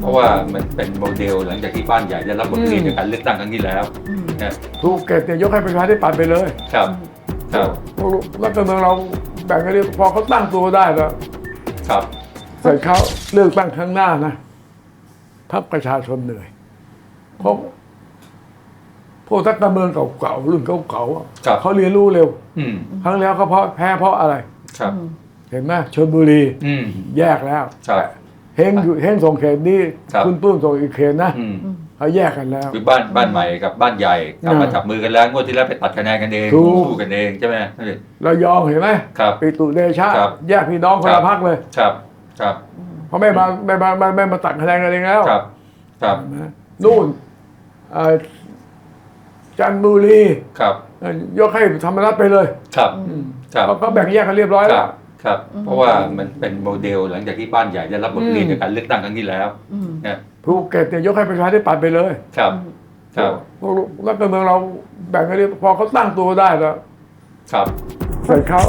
เพราะว่ามันเป็นโมเดลหลังจากที่บ้านใหญ่ได้รับบทเรียนจากการเลือกตั้งครั้งที่แล้วอืมนะภูเก็ตเนี่ยยกให้ประชาธิปัตย์ไปเลย ครับครับพวกรัฐการเมืองเราแบ่งกันเรียพอเขาตั้งตัวได้แล้ว ครับเสร็จเขาเลือกตั้งครั้งหน้านะทัพประชาชนเหนื่อยเพราะพวกทักการเมืองเก่าๆรุ่นเก่าๆอะครับเขาเรียนรู้เร็วอืมครั้งแล้วเขาเพราะแพ้เพราะอะไร ครับ เห็นไหมชนบุรีอืมแยกแล้วครับ เฮงอยู่เฮงส่งเขตนี้ครับ คุณปื้มส่งอีกเขตนะอืมเขาแยกกันแล้ว คือบ้านบ้านใหม่กับบ้านใหญ่กลับมาอ่าจับมือกันแล้วงวดที่แล้วไปตัดคะแนนกันเองถูก สู้กันเองใช่ไหมนั่นเองเรายองเห็นไหมครับ ปิตุเดชะครับ แยกพี่น้องคนครัละบพักเลยครับครับเขาไม่มาไม่มาไม่ไม่มาตัดคะแนนกันเองแล้วครับครับนะนู่นเอ่อจันทบุรีครับเอ่อยกให้ธรรมรัฐไปเลยครับครับ เขาเขาแบ่งแยกกันเรียบร้อยคแล้รัวบ ครับ เพราะว่ามันเป็นโมเดลหลังจากที่บ้านใหญ่ได้รับบทเรียนอืมจากการเลือกตั้งครั้งที่แล้วอืม นะภูเก็ตเนี่ยยกให้ประชาธิปัตย์ไปเลยครับ ครับพวกรัฐการเมืองเราแบ่งกันเรียพอเขาตั้งตัวได้แล้วครับเสร็จเขา